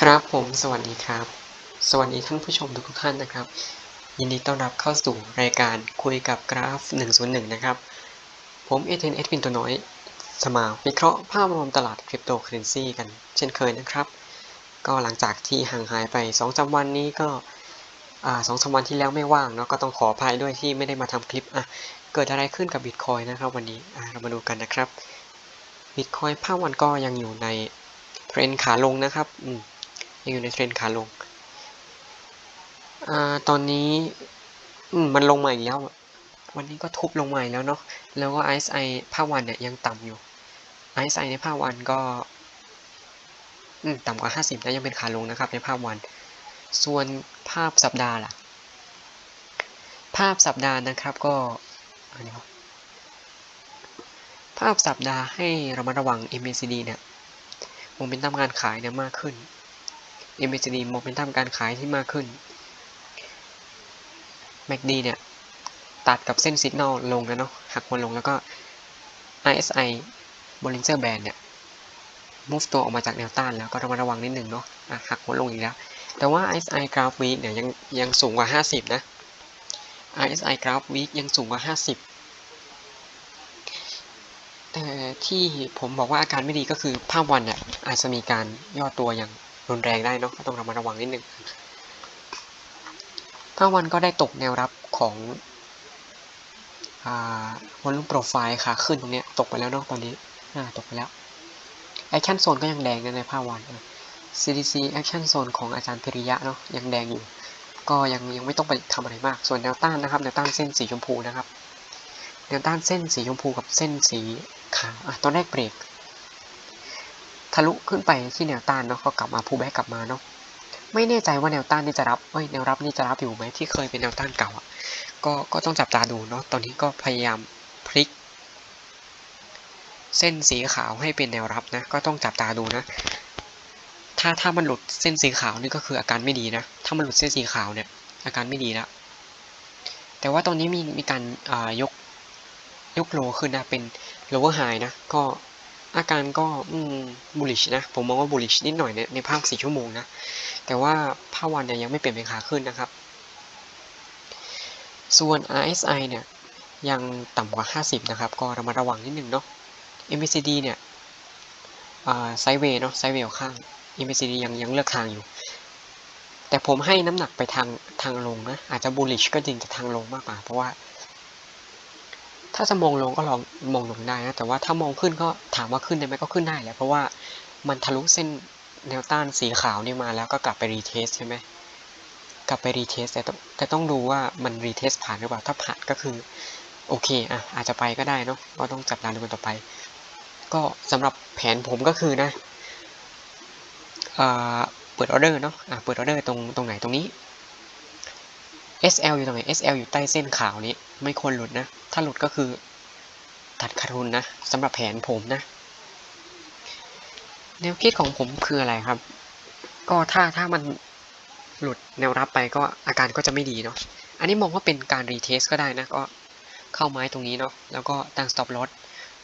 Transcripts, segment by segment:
ครับผมสวัสดีครับ สวัสดีท่านผู้ชมทุกท่านนะครับ ยินดีต้อนรับเข้าสู่รายการคุยกับกราฟ 101 นะครับ ผมเอเทนเอสพินตัวน้อยสมาวิเคราะห์ภาพรวมตลาดคริปโตเคอเรนซีกันเช่นเคยนะครับ ก็หลังจากที่ห่างหายไป2อสวันนี้ก็สองสามวันที่แล้วไม่ว่างเนาะก็ต้องขออภัยด้วยที่ไม่ได้มาทำคลิปอะเกิดอะไรขึ้นกับบิตคอยนะครับวันนี้เรามาดูกันนะครับบิตคอยภาพวันก็ยังอยู่ในเทรนขาลงนะครับอืม ยังอยู่ในเทรนขาลงอ่าตอนนี้มันลงมาอีกแล้ว วันนี้ก็ทุบลงมาอีกแล้วเนาะแล้วก็ RSI ภาพวันเนี่ยยังต่ำอยู่ RSI ในภาพวันก็ต่ำกว่า 50นะยังเป็นขาลงนะครับในภาพวัน ส่วนภาพสัปดาห์ล่ะ ภาพสัปดาห์นะครับก็อันนี้ภาพสัปดาห์ให้ระมัดระวัง MACD เนี่ยโมเมนตัมการขายเนี่ยมากขึ้น MACD โมเมนตัมการขายที่มากขึ้น MACD เนี่ย ตัดกับเส้นสัญญาณลงแล้วเนาะหักหัวลงแล้วก็ RSI Bollinger Band เนี่ย move ตัวออกมาจากแนวต้านแล้วก็ระมัดระวังนิดหนึ่งเนาะะหักหัวลงอีกแล้ว แต่ว่า RSI Graph Week เนี่ยยังยังสูงกว่า 50 นะ RSI Graph Week ยังสูงกว่า 50แต่ที่ผมบอกว่าอาการไม่ดีก็คือภาพวันเนี่ยอาจจะมีการย่อตัวอย่าง รุนแรงได้เนาะก็ต้องระมัดระวังนิดนึงภาพวันก็ได้ตกแนวรับของวอลลุ่มโปรไฟล์ขาขึ้นตรงเนี้ยตกไปแล้วเนาะตอนนี้อ่าตกไปแล้วแอคชั่นโซนก็ยังแดงนะในภาพวัน CDC Action Zone ของอาจารย์พิริยะเนาะยังแดงอยู่ ก็ยังยังไม่ต้องไปทำอะไรมาก ส่วนแนวต้านนะครับแนวต้านเส้นสีชมพูนะครับแนวต้านเส้นสีชมพูกับเส้นสีขาวตอนแรกเบรก ทะลุขึ้นไปที่แนวต้านเนาะก็กลับมาพูแบ็กกลับมาเนาะไม่แน่ใจว่าแนวต้านนี่จะรับเอ้ยแนวรับนี่จะรับอยู่ไหมที่เคยเป็นแนวต้านเก่าอะก็ก็ต้องจับตาดูเนาะตอนนี้ก็พยายามพลิก เส้นสีขาวให้เป็นแนวรับนะ ก็ต้องจับตาดูนะ ถ้าถ้ามันหลุดเส้นสีขาวนี่ก็คืออาการไม่ดีนะ ถ้ามันหลุดเส้นสีขาวเนี่ย อาการไม่ดีแล้วแต่ว่าตอนนี้มีมีการยกยกโลขึ้นนะเป็น lower high นะ ก็ อาการก็อืม bullish นะ ผมมองว่า bullish นิดหน่อยในในภาพ4ชั่วโมงนะ แต่ว่าภาพวันเนี่ยยังไม่เปลี่ยนเป็นขาขึ้นนะครับ ส่วน RSI เนี่ยยังต่ำกว่า 50 นะครับ ก็ระมัดระวังนิดนึงเนาะ MACD เนี่ยไซเวย์เนาะไซเวย์ข้าง MACD ยังยังเลือกทางอยู่ แต่ผมให้น้ำหนักไปทางทางลงนะ อาจจะ bullish ก็จริงแต่ทางลงมากกว่า เพราะว่า ถ้าจะมองลงก็ลองมองลงได้นะ แต่ว่าถ้ามองขึ้นก็ถามว่าขึ้นได้ไหมก็ขึ้นได้แหละ เพราะว่ามันทะลุเส้นแนวต้านสีขาวนี่มาแล้วก็กลับไปรีเทสใช่ไหมกลับไปรีเทสแต่แต่ต้องดูว่ามันรีเทสผ่านหรือเปล่า ถ้าผ่านก็คือโอเคอะอาจจะไปก็ได้เนาะ ก็ต้องจับตาดูกันต่อไป ก็สำหรับแผนผมก็คือนะเปิดออเดอร์เนาะะเปิดออเดอร์ตรงตรงไหนตรงนี้ SL อยู่ตรงไหน SL อยู่ใต้เส้นขาวนี้ ไม่ควรหลุดนะ ถ้าหลุดก็คือตัดขาดทุนนะสำหรับแผนผมนะ แนวคิดของผมคืออะไรครับ ก็ถ้าถ้ามันหลุดแนวรับไปก็อาการก็จะไม่ดีเนาะ อันนี้มองว่าเป็นการรีเทสก็ได้นะก็เข้าไม้ตรงนี้เนาะ แล้วก็ตั้ง stop loss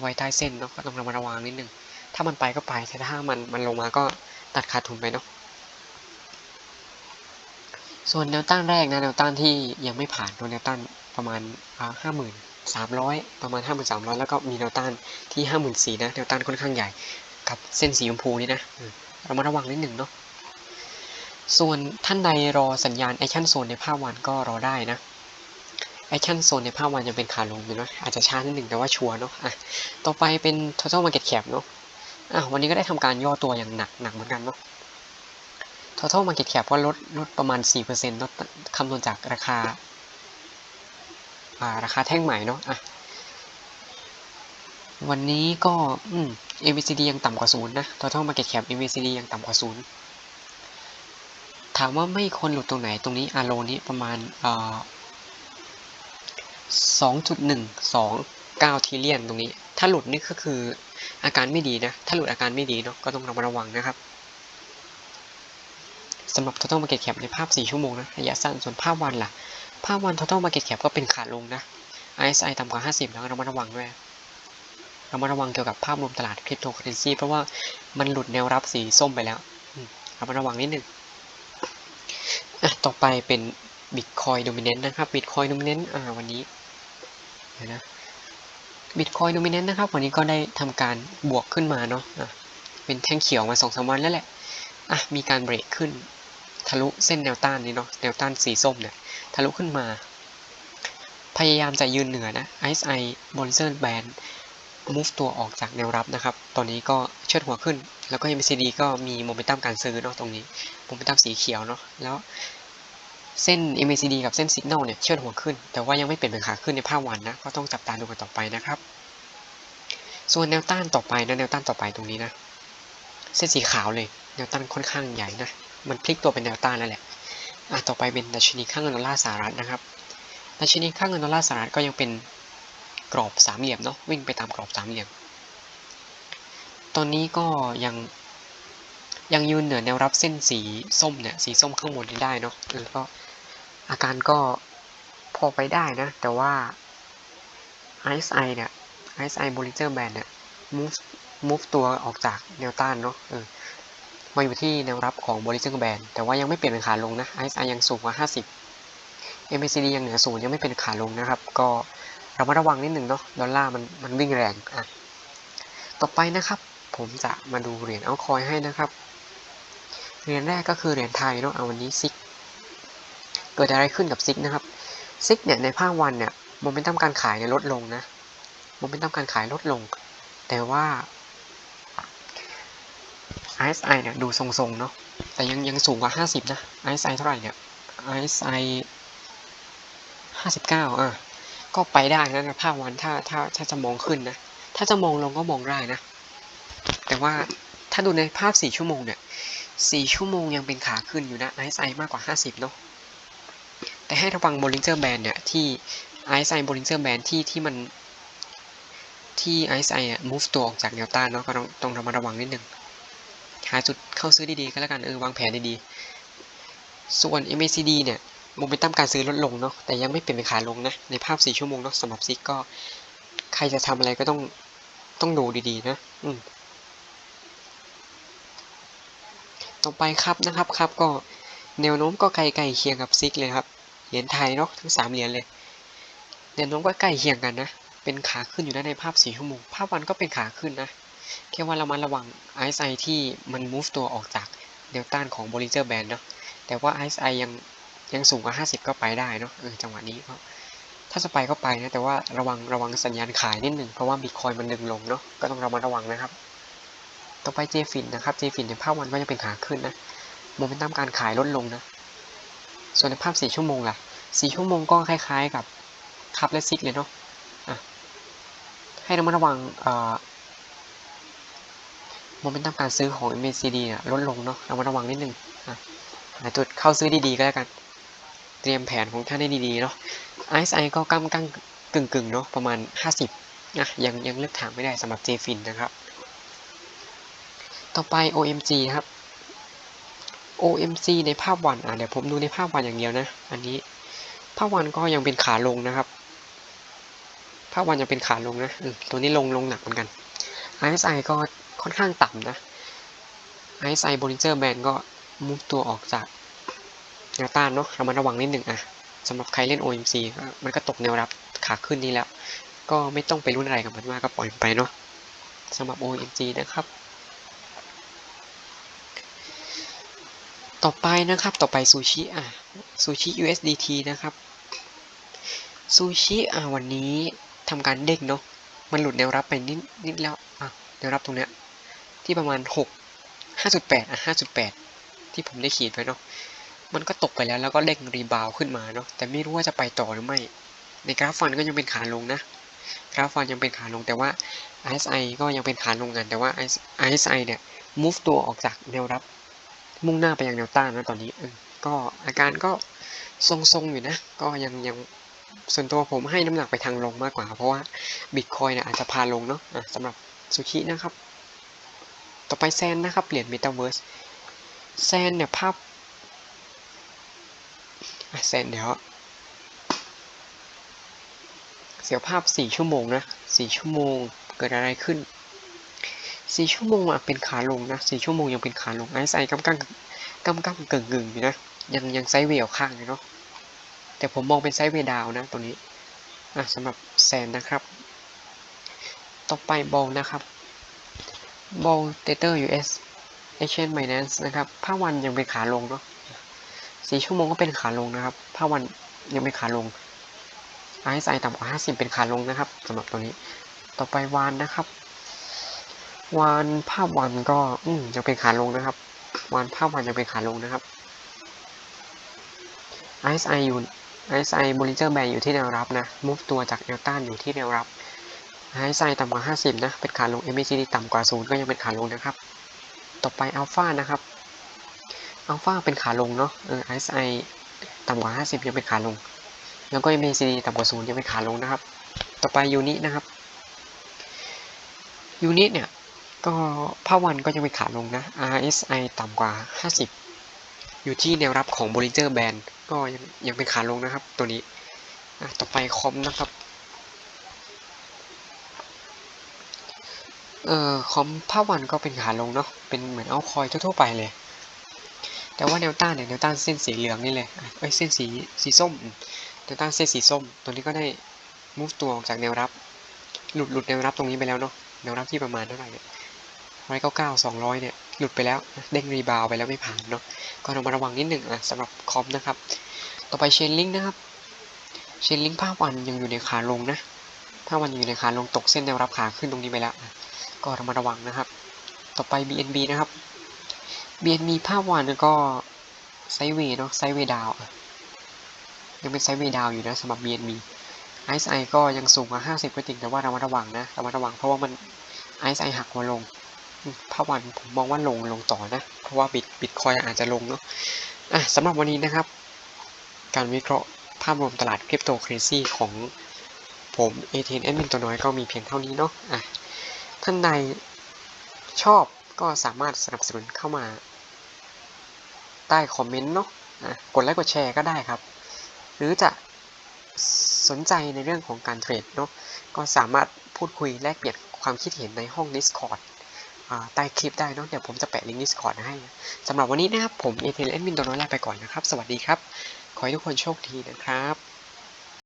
ไว้ใต้เส้นเนาะ ก็ต้องระมัดระวังนิดนึง ถ้ามันไปก็ไป แต่ถ้ามันมันลงมาก็ตัดขาดทุนไปเนาะ ส่วนแนวต้านแรกนะแนวต้านที่ยังไม่ผ่านแนวต้านประมาณห้าหมื่นสามร้อยประมาณห้าหมื่นสามร้อยแล้วก็มีแนวต้านที่ห้าหมื่นสี่นะแนวต้านค่อนข้างใหญ่กับเส้นสีชมพูนี่นะเรามาระวังนิดหนึ่งเนาะส่วนท่านใดรอสัญญาณแอคชั่นโซนในภาพวันก็รอได้นะแอคชั่นโซนในภาพวันยังเป็นขาลงอยู่นะอาจจะช้านิดหนึ่งแต่ว่าชัวร์เนาะอะต่อไปเป็น total market cap เนาะอะวันนี้ก็ได้ทำการย่อตัวอย่างหนักหนักเหมือนกันเนาะ total market cap ก็ลดลดประมาณ 4%ลดคำนวณจากราคาอ่าราคาแท่งใหม่เนาะอะวันนี้ก็อืม MACD ยังต่ำกว่าศูนย์นะ total market cap MACD ยังต่ำกว่าศูนย์ถามว่าไม่ควรหลุดตรงไหนตรงนี้อาโลนี้ประมาณอ่า2.129ทีเลียนตรงนี้ ถ้าหลุดนี่ก็คืออาการไม่ดีนะ ถ้าหลุดอาการไม่ดีเนาะก็ต้องระมัดระวังนะครับ สำหรับ total market cap ในภาพ 4 ชั่วโมงนะระยะสั้นส่วนภาพวันล่ะ ภาพวัน total market cap ก็เป็นขาลงนะ RSI ต่ำกว่า 50 แล้วเรามาระวังด้วยเรามาระวังเกี่ยวกับภาพรวมตลาดคริปโตเคอเรนซีเพราะว่ามันหลุดแนวรับสีส้มไปแล้วระมัดระวังนิดหนึ่งอะต่อไปเป็น Bitcoin Dominant นะครับ Bitcoin Dominant อ่าวันนี้เดี๋ยวนะ Bitcoin Dominant นะครับ วันนี้ก็ได้ทำการบวกขึ้นมาเนาะะเป็นแท่งเขียวมาสองสามวันแล้วแหละอะมีการเบรกขึ้น ทะลุเส้นแนวต้านนี้เนาะแนวต้านสีส้มเนี่ยทะลุขึ้นมา พยายามจะยืนเหนือนะ RSI Bollinger Band move ตัวออกจากแนวรับนะครับ ตอนนี้ก็เชิดหัวขึ้น แล้วก็ MACD ก็มีโมเมนตัมการซื้อเนาะตรงนี้ โมเมนตัมสีเขียวเนาะ แล้วเส้น MACD กับเส้น Signal เนี่ยเชิดหัวขึ้น แต่ว่ายังไม่เปลี่ยนเป็นขาขึ้นในภาพวันนะ ก็ต้องจับตาดูกันต่อไปนะครับ ส่วนแนวต้านต่อไปนะ แนวต้านต่อไปตรงนี้นะ เส้นสีขาวเลย แนวต้านค่อนข้างใหญ่นะ มันพลิกตัวเป็นแนวต้านแล้วแหละอะต่อไปเป็นดัชนีค่าเงินดอลลาร์สหรัฐนะครับดัชนีค่าเงินดอลลาร์สหรัฐก็ยังเป็นกรอบสามเหลี่ยมเนาะวิ่งไปตามกรอบสามเหลี่ยม ตอนนี้ก็ยังยังยืนเหนือแนวรับเส้นสีส้มเนี่ยสีส้มข้างบนนี้ได้เนาะเออก็อาการก็พอไปได้นะ แต่ว่า RSI เนี่ย RSI Bollinger Band เนี่ย move move ตัวออกจากแนวต้านเนาะเออ มาอยู่ที่แนวรับของ Bollinger Band แต่ว่ายังไม่เปลี่ยนเป็นขาลงนะ RSI ยังสูงกว่า 50 MACD ยังเหนือศูนย์ยังไม่เป็นขาลงนะครับ ก็เรามาระวังนิดหนึ่งเนาะ ดอลลาร์มันมันวิ่งแรงอะต่อไปนะครับ ผมจะมาดูเหรียญเอาคอยให้นะครับ เหรียญแรกก็คือเหรียญไทยเนาะเอาวันนี้ซิก เกิดอะไรขึ้นกับซิกนะครับ ซิกเนี่ยในภาควันเนี่ยโมเมนตัมการขายเนี่ยลดลงนะ โมเมนตัมการขายลดลง แต่ว่า RSI เนี่ยดูทรงๆเนาะแต่ยังยังสูงกว่า 50 นะ RSI เท่าไหร่เนี่ย RSI 59อะก็ไปได้นะภาควันถ้าถ้าถ้าจะมองขึ้นนะ ถ้าจะมองลงก็มองได้นะ แต่ว่าถ้าดูในภาพ 4 ชั่วโมงเนี่ย 4 ชั่วโมงยังเป็นขาขึ้นอยู่นะ RSI มากกว่า 50 เนาะแต่ให้ระวัง Bollinger Band เนี่ย ที่ RSI Bollinger Band ที่ที่มันที่ RSI อะ move ตัวออกจากแนวต้านเนาะก็ต้องต้องระมัดระวังนิดนึง หาจุดเข้าซื้อดีๆก็แล้วกันเออวางแผนดีๆ ส่วน MACD เนี่ยโมเมนตัมการซื้อลดลงเนาะแต่ยังไม่เปลี่ยนเป็นขาลงนะ ในภาพ 4 ชั่วโมงเนาะสำหรับซิกก็ ใครจะทำอะไรก็ต้องต้องดูดีๆ นะอืมต่อไปครับนะครับครับก็แนวโน้มก็ใกล้ๆเคียงกับซิกเลยครับเหรียญไทยเนาะทั้ง3เหรียญเลยแนวโน้มก็ใกล้เคียงกันนะเป็นขาขึ้นอยู่นะในภาพ 4 ชั่วโมง ภาพวันก็เป็นขาขึ้นนะ แค่ว่าเรามาระวัง RSI ที่มัน move ตัวออกจากแนวต้านของ Bollinger Band เนาะแต่ว่า RSI ยังยังสูงกว่า 50 ก็ไปได้เนาะเออจังหวะนี้ก็ถ้าจะไปก็ไปนะ แต่ว่าระวังระวังสัญญาณขายนิดหนึ่งเพราะว่า Bitcoin มันดึงลงเนาะก็ต้องระมัดระวังนะครับ ต่อไป JFIN นนะครับ JFIN ในภาพวันก็ยังเป็นขาขึ้นนะโมเมนตัมการขายลดลงนะ ส่วนในภาพ 4 ชั่วโมงล่ะ 4 ชั่วโมงก็คล้ายๆกับคับและซิกเลยเนาะอะให้ระมัดระวังเอ่อ มเมนตัมการซื้อของ MACD เนี่ยลดลงเนาะเระมัดระวังนิดนึงอะหาจุดเข้าซื้อดีๆก็แล้วกัน เตรียมแผนของท่านให้ดีๆเนาะ RSI ก็กำกำกึ่งกึ่งๆเนาะประมาณ 50นะยังยังเลือกทางไม่ได้สำหรับ JFIN นะครับ ต่อไป OMG ครับ OMC ในภาพวันอะเดี๋ยวผมดูในภาพวันอย่างเดียวนะ อันนี้ ภาพวันก็ยังเป็นขาลงนะครับ ภาพวันยังเป็นขาลงนะตัวนี้ลงลงหนักเหมือนกัน RSI ก็ ค่อนข้างต่ำนะ RSI Bollinger Band ก็มุฟตัวออกจากแนวต้านเนาะเรามาระวังนิดหนึ่งอะสำหรับใครเล่น OMC ก็มันก็ตกแนวรับขาขึ้นนี้แล้ว ก็ไม่ต้องไปรุ่นอะไรกับมันมากก็ปล่อยไปเนาะสำหรับ OMG นะครับ ต่อไปนะครับ ต่อไปซูชิอะซูชิ USDT นะครับ ซูชิอะวันนี้ทำการเด้งเนาะ มันหลุดแนวรับไปนิดนิดแล้ว อะ แนวรับตรงเนี้ย ที่ประมาณ 6 5.8 อะ 5.8 ที่ผมได้ขีดไว้เนาะ มันก็ตกไปแล้วแล้วก็เด้งรีบาวขึ้นมาเนาะ แต่ไม่รู้ว่าจะไปต่อหรือไม่ ในกราฟฟันก็ยังเป็นขาลงนะ กราฟฟันยังเป็นขาลงแต่ว่า RSI ก็ยังเป็นขาลงกัน แต่ว่า RSI เนี่ย move ตัวออกจากแนวรับ มุ่งหน้าไปยังแนวต้านนะตอนนี้เออก็อาการก็ทรงๆอยู่นะ ก็ยังยังส่วนตัวผมให้น้ำหนักไปทางลงมากกว่า เพราะว่าบิตคอยเนี่ยอาจจะพาลงเนาะะสำหรับซูชินะครับ ต่อไปแซนนะครับ เหรียญ Metaverse แซนเนี่ยภาพแซนเดี๋ยว เสียภาพ 4 ชั่วโมงนะ 4 ชั่วโมงเกิดอะไรขึ้น 4 ชั่วโมงอะเป็นขาลงนะ 4 ชั่วโมงยังเป็นขาลง RSI กำกกำกำกึ่งกึ่งอยู่นะ ยังยังไซเวย์ออกข้างอยู่เนาะ แต่ผมมองเป็นไซเวดาวนะตรงนี้อะสำหรับแซนนะครับ ต่อไปบอลนะครับ บอลเตเตอร์ US Exchange Finance นะครับภาพวันยังเป็นขาลงเนาะสี่ชั่วโมงก็เป็นขาลงนะครับภาพวันยังเป็นขาลง RSI ต่ำกว่า 50 เป็นขาลงนะครับสำหรับตัวนี้ ต่อไปวานนะครับ วานภาพวันก็อืยังเป็นขาลงนะครับ วานภาพวันยังเป็นขาลงนะครับ RSI อยู่ RSI Bollinger Band อยู่ที่แนวรับนะ move ตัวจากแนวต้านอยู่ที่แนวรับ RSI ต่ำกว่า 50 นะ เป็นขาลง MACD ต่ำกว่า 0 ก็ยังเป็นขาลงนะครับ ต่อไป Alpha นะครับ Alpha เป็นขาลงเนาะเออ RSI ต่ำกว่า 50 ยังเป็นขาลง แล้วก็ MACD ต่ำกว่า 0 ยังเป็นขาลงนะครับ ต่อไป Uni นะครับ Uni เนี่ยก็ภาพวันก็ยังเป็นขาลงนะ RSI ต่ำกว่า 50 อยู่ที่แนวรับของ Bollinger Band ก็ยังยังเป็นขาลงนะครับตัวนี้ ต่อไปคอมนะครับ เอ่อคอมภาพวันก็เป็นขาลงเนาะเป็นเหมือนเอาคอยทั่วๆไปเลย แต่ว่าแนวต้านเนี่ยแนวต้านเส้นสีเหลืองนี่เลยเอ้ยเส้นสีสีส้มแนวต้านเส้นสีส้ม ตัวนี้ก็ได้ move ตัวออกจากแนวรับ หลุดหลุดแนวรับตรงนี้ไปแล้วเนาะแนวรับที่ประมาณเท่าไหร่เนี่ยร้อยเก้าเก้าสองร้อยเนี่ยหลุดไปแล้วเด้งรีบาวไปแล้วไม่ผ่านเนาะก็ต้องมาระวังนิดหนึ่งอะสำหรับคอมนะครับ ต่อไปเชนลิงนะครับเชนลิงภาพวันยังอยู่ในขาลงนะภาพวันยังอยู่ในขาลงตกเส้นแนวรับขาขึ้นตรงนี้ไปแล้ว ก็ระมัดระวังนะครับ ต่อไป BNB นะครับ BNB ภาพวันก็ไซเวย์เนาะไซเวย์ดาวยังเป็นไซเวย์ดาวอยู่นะสำหรับ BNB RSI ก็ยังสูงกว่า 50 ก็จริงแต่ว่าระมัดระวังนะระมัดระวังเพราะว่ามัน RSI หักหัวลงภาพวันผมมองว่าลงลงต่อนะ เพราะว่าบิตบิตคอยอาจจะลงเนาะอะสำหรับวันนี้นะครับ การวิเคราะห์ภาพรวมตลาดคริปโตเคอเรนซีของผมเอเทนแอดมินตัวน้อยก็มีเพียงเท่านี้เนาะอะ ท่านใดชอบก็สามารถสนับสนุนเข้ามา ใต้คอมเมนต์เนาะกดไลค์กดแชร์ก็ได้ครับ หรือจะสนใจในเรื่องของการเทรดเนาะก็สามารถพูดคุยแลกเปลี่ยนความคิดเห็นในห้อง Discord อใต้คลิปได้เนาะเดี๋ยวผมจะแปะลิงก์ Discord ให้สำหรับวันนี้นะครับ ผมเอเทนแอดมินตัวน้อยลาไปก่อนนะครับ สวัสดีครับ ขอให้ทุกคนโชคดีนะครับ